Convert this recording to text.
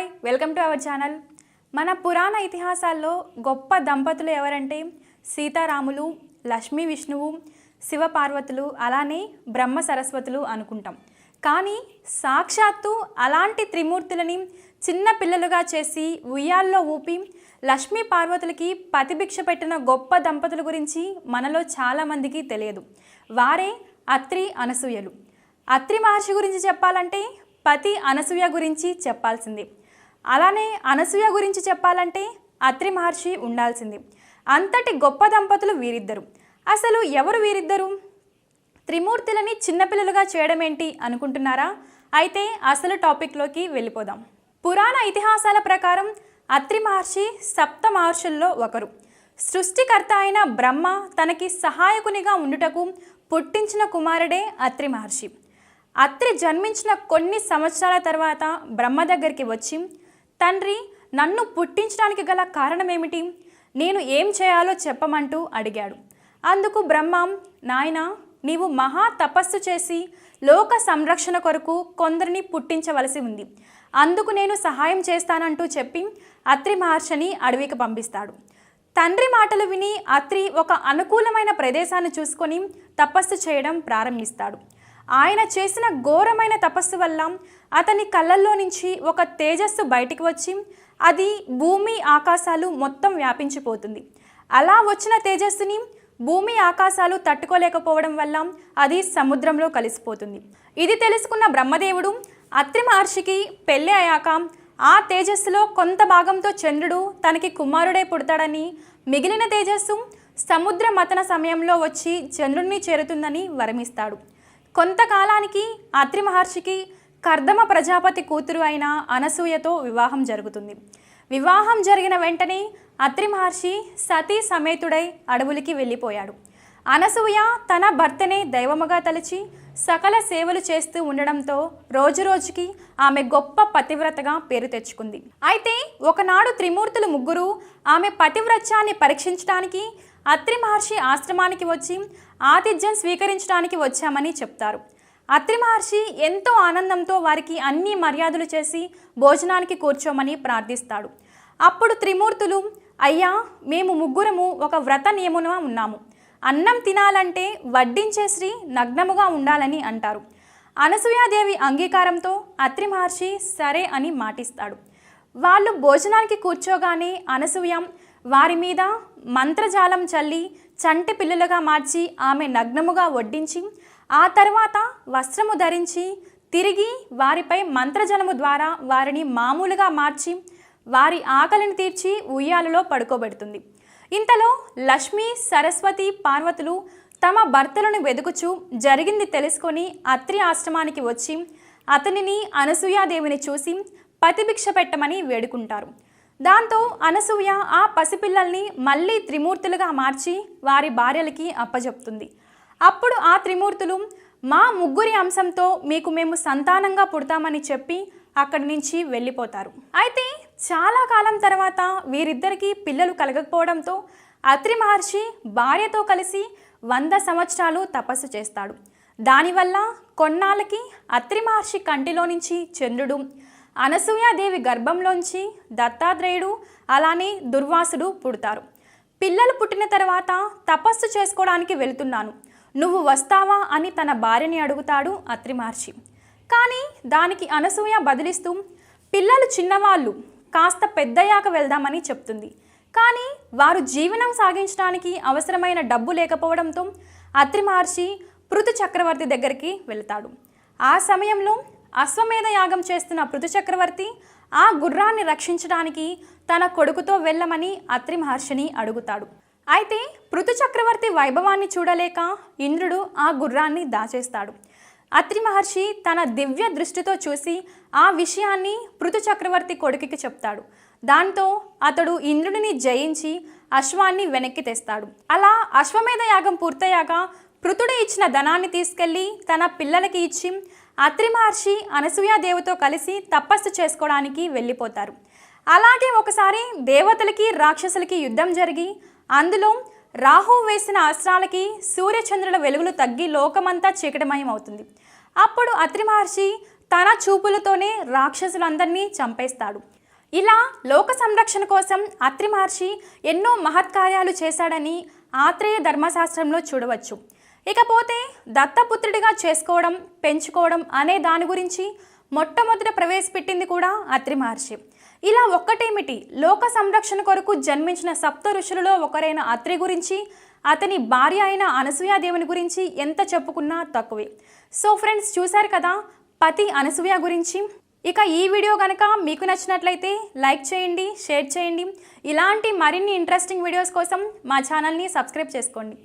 Hi welcome to our channel. మన పురాణ ఇతిహాసాల్లో గొప్ప దంపతులు ఎవరంటే సీతారాములు లక్ష్మీ విష్ణువు శివపార్వతులు అలానే బ్రహ్మ సరస్వతులు అనుకుంటాం. కానీ సాక్షాత్తు అలాంటి త్రిమూర్తులని చిన్న పిల్లలుగా చేసి ఉయ్యాల్లో ఊపి లక్ష్మీ పార్వతులకి పతిభిక్ష పెట్టిన గొప్ప దంపతుల గురించి మనలో చాలామందికి తెలియదు. వారే అత్రి అనసూయలు. అత్రి మహర్షి గురించి చెప్పాలంటే పతి అనసూయ గురించి చెప్పాల్సిందే. అలానే అనసూయ గురించి చెప్పాలంటే అత్రి మహర్షి ఉండాల్సింది. అంతటి గొప్ప దంపతులు వీరిద్దరు. అసలు ఎవరు వీరిద్దరు? త్రిమూర్తులని చిన్నపిల్లలుగా చేయడం ఏంటి అనుకుంటున్నారా? అయితే అసలు టాపిక్లోకి వెళ్ళిపోదాం. పురాణ ఇతిహాసాల ప్రకారం అత్రి మహర్షి సప్త మహర్షుల్లో ఒకరు. సృష్టికర్త అయిన బ్రహ్మ తనకి సహాయకునిగా ఉండుటకు పుట్టించిన కుమారుడే అత్రి మహర్షి. అత్రి జన్మించిన కొన్ని సంవత్సరాల తర్వాత బ్రహ్మ దగ్గరికి వచ్చి తండ్రి నన్ను పుట్టించడానికి గల కారణమేమిటి? నేను ఏం చేయాలో చెప్పమంటూ అడిగాడు. అందుకు బ్రహ్మ నాయనా నీవు మహా తపస్సు చేసి లోక సంరక్షణ కొరకు కొందరిని పుట్టించవలసి ఉంది. అందుకు నేను సహాయం చేస్తానంటూ చెప్పి అత్రి మహర్షిని అడవికి పంపిస్తాడు. తండ్రి మాటలు విని అత్రి ఒక అనుకూలమైన ప్రదేశాన్ని చూసుకొని తపస్సు చేయడం ప్రారంభిస్తాడు. ఆయన చేసిన ఘోరమైన తపస్సు వల్ల అతని కళ్ళల్లో నుంచి ఒక తేజస్సు బయటికి వచ్చి అది భూమి ఆకాశాలు మొత్తం వ్యాపించిపోతుంది. అలా వచ్చిన తేజస్సుని భూమి ఆకాశాలు తట్టుకోలేకపోవడం వల్ల అది సముద్రంలో కలిసిపోతుంది. ఇది తెలుసుకున్న బ్రహ్మదేవుడు అత్రి మహర్షికి పెళ్ళి అయ్యాక ఆ తేజస్సులో కొంత భాగంతో చంద్రుడు తనకి కుమారుడే పుడతాడని మిగిలిన తేజస్సు సముద్ర మతన సమయంలో వచ్చి చంద్రుడిని చేరుతుందని వరమిస్తాడు. కొంతకాలానికి అత్రి మహర్షికి కర్దమ ప్రజాపతి కూతురు అయిన అనసూయతో వివాహం జరుగుతుంది. వివాహం జరిగిన వెంటనే అత్రి మహర్షి సతీ సమేతుడై అడవులకి వెళ్ళిపోయాడు. అనసూయ తన భర్తనే దైవముగా తలచి సకల సేవలు చేస్తూ ఉండడంతో రోజురోజుకి ఆమె గొప్ప పతివ్రతగా పేరు తెచ్చుకుంది. అయితే ఒకనాడు త్రిమూర్తులు ముగ్గురు ఆమె పతివ్రత్యాన్ని పరీక్షించడానికి అత్రి మహర్షి ఆశ్రమానికి వచ్చి ఆతిథ్యం స్వీకరించడానికి వచ్చామని చెప్తారు. అత్రి మహర్షి ఎంతో ఆనందంతో వారికి అన్ని మర్యాదలు చేసి భోజనానికి కూర్చోమని ప్రార్థిస్తాడు. అప్పుడు త్రిమూర్తులు అయ్యా మేము ముగ్గురము ఒక వ్రత నియమున ఉన్నాము. అన్నం తినాలంటే వడ్డించే శ్రీ నగ్నముగా ఉండాలని అంటారు. అనసూయాదేవి అంగీకారంతో అత్రి మహర్షి సరే అని మాటిస్తాడు. వాళ్ళు భోజనానికి కూర్చోగానే అనసూయ వారి మీద మంత్రజాలం చల్లి చంటి పిల్లలుగా మార్చి ఆమె నగ్నముగా వడ్డించి ఆ తర్వాత వస్త్రము ధరించి తిరిగి వారిపై మంత్రజలము ద్వారా వారిని మామూలుగా మార్చి వారి ఆకలిని తీర్చి ఉయ్యాలలో పడుకోబెడుతుంది. ఇంతలో లక్ష్మి సరస్వతి పార్వతులు తమ భర్తలను వెదుకుచూ జరిగింది తెలుసుకొని అత్రి ఆశ్రమానికి వచ్చి అతనిని అనసూయాదేవిని చూసి పతిభిక్ష పెట్టమని వేడుకుంటారు. దాంతో అనసూయ ఆ పసిపిల్లల్ని మళ్ళీ త్రిమూర్తులుగా మార్చి వారి భార్యలకి అప్పజెప్తుంది. అప్పుడు ఆ త్రిమూర్తులు మా ముగ్గురి అంశంతో మీకు మేము సంతానంగా పుడతామని చెప్పి అక్కడి నుంచి వెళ్ళిపోతారు. అయితే చాలా కాలం తర్వాత వీరిద్దరికీ పిల్లలు కలగకపోవడంతో అత్రి మహర్షి భార్యతో కలిసి వంద సంవత్సరాలు తపస్సు చేస్తాడు. దానివల్ల కొన్నాళ్ళకి అత్రి మహర్షి కంటిలో నుంచి చంద్రుడు అనసూయాదేవి గర్భంలోంచి దత్తాత్రేయుడు అలానే దుర్వాసుడు పుడతారు. పిల్లలు పుట్టిన తర్వాత తపస్సు చేసుకోవడానికి వెళ్తున్నాను. నువ్వు వస్తావా అని తన భార్యని అడుగుతాడు అత్రిమార్చి కానీ దానికి అనసూయ బదిలిస్తూ పిల్లలు చిన్నవాళ్ళు కాస్త పెద్దయ్యాక వెళ్దామని చెప్తుంది. కానీ వారు జీవనం సాగించడానికి అవసరమైన డబ్బు లేకపోవడంతో అత్రిమార్చి పృథు చక్రవర్తి దగ్గరికి వెళ్తాడు. ఆ సమయంలో అశ్వమేధ యాగం చేస్తున్న పృథు చక్రవర్తి ఆ గుర్రాన్ని రక్షించడానికి తన కొడుకుతో వెళ్ళమని అత్రి మహర్షిని అడుగుతాడు. అయితే పృథు చక్రవర్తి వైభవాన్ని చూడలేక ఇంద్రుడు ఆ గుర్రాన్ని దాచేస్తాడు. అత్రి మహర్షి తన దివ్య దృష్టితో చూసి ఆ విషయాన్ని పృథు చక్రవర్తి కొడుకుకి చెప్తాడు. దాంతో అతడు ఇంద్రుడిని జయించి అశ్వాన్ని వెనక్కి తెస్తాడు. అలా అశ్వమేధ యాగం పూర్తయ్యాక పృతుడు ఇచ్చిన ధనాన్ని తీసుకెళ్ళి తన పిల్లలకి ఇచ్చి అత్రి మహర్షి అనసూయాదేవితో కలిసి తపస్సు చేసుకోవడానికి వెళ్ళిపోతారు. అలాగే ఒకసారి దేవతలకి రాక్షసులకి యుద్ధం జరిగి అందులో రాహు వేసిన అస్త్రాలకి సూర్యచంద్రుల వెలుగులు తగ్గి లోకమంతా చీకటిమయం అవుతుంది అప్పుడు అత్రి మహర్షి తన చూపులతోనే రాక్షసులందరినీ చంపేస్తాడు. ఇలా లోక సంరక్షణ కోసం అత్రి మహర్షి ఎన్నో మహత్కార్యాలు చేశాడని ఆత్రేయ ధర్మశాస్త్రంలో చూడవచ్చు. ఇకపోతే దత్తపుత్రుడిగా చేసుకోవడం పెంచుకోవడం అనే దాని గురించి మొట్టమొదట ప్రవేశపెట్టింది కూడా అత్రి మహర్షి. ఇలా ఒక్కటేమిటి? లోక సంరక్షణ కొరకు జన్మించిన సప్త ఋషులలో ఒకరైన అత్రి గురించి అతని భార్య అయిన అనసూయాదేవుని గురించి ఎంత చెప్పుకున్నా తక్కువే. సో ఫ్రెండ్స్ చూశారు కదా? పతి అనసూయ గురించి. ఇక ఈ వీడియో కనుక మీకు నచ్చినట్లయితే లైక్ చేయండి షేర్ చేయండి. ఇలాంటి మరిన్ని ఇంట్రెస్టింగ్ వీడియోస్ కోసం మా ఛానల్ని సబ్స్క్రైబ్ చేసుకోండి.